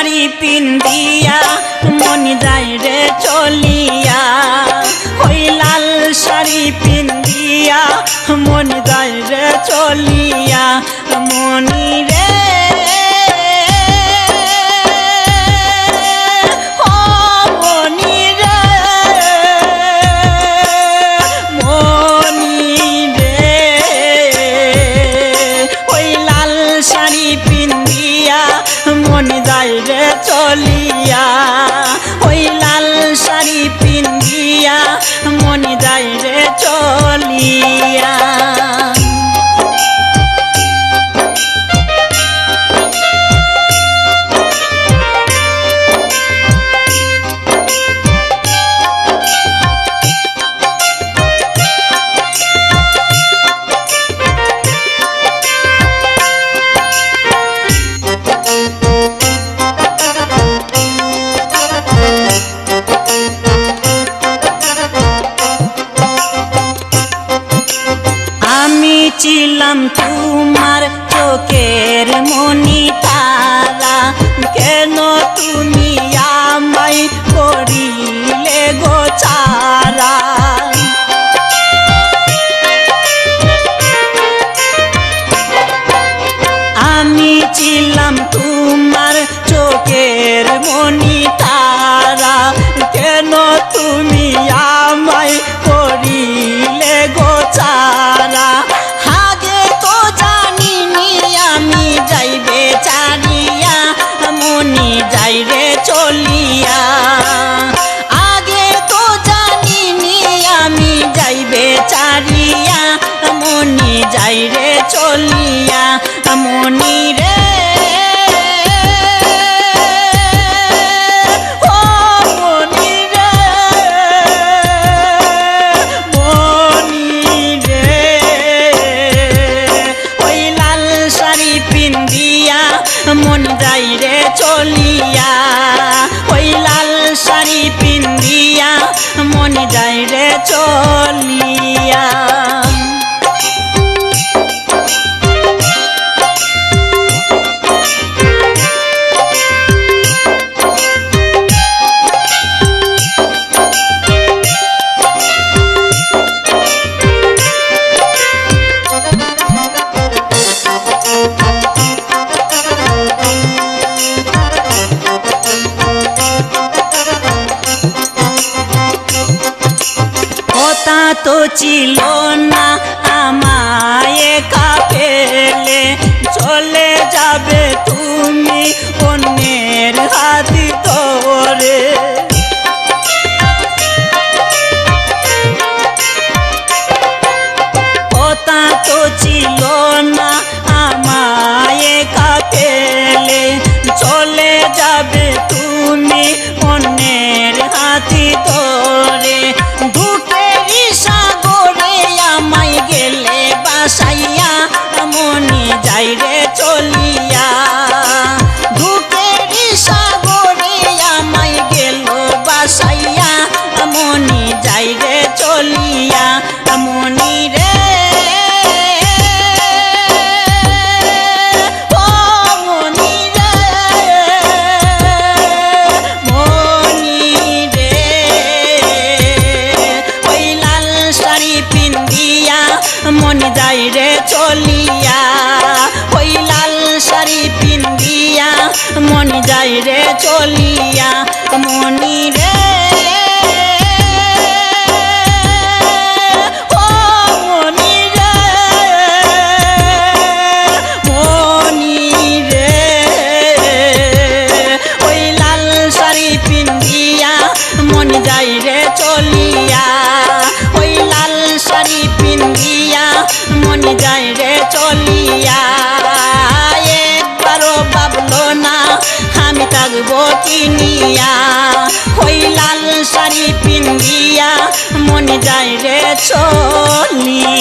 শাড়ি পিন্দিয়া মন যায় রে চলিয়া। ওই লাল শাড়ি পিন্দিয়া মন যায় রে চলিয়া। মনি রে ছিলাম তোমার চোখের মনি তারা কেন তুমি আমায় করিলে গো চারা আমি ছিলাম তোমার চোখের মনি তারা কেন তুমি আমায় চলিয়া মনি রে, মন যাই রে চলিয়া। ওই লাল শাড়ি পিন্দিয়া মন যাই রে চলিয়া। ছিল না আমায় কাপেলে চলে যাবে তুমি অন্যের হাতি চলিয়া, ওই লাল শাড়ি পিন্দিয়া মন যাই রে চলিয়া, মনি রে। যাই রে চলিয়া, ওই লাল শাড়ি পিন্দিয়া মন যাই রে চলিয়া। একবারও ভাবলো না, আমি থাকব কিনিয়া ওই লাল শাড়ি পিন্দিয়া মনে যাই রে চলিয়া।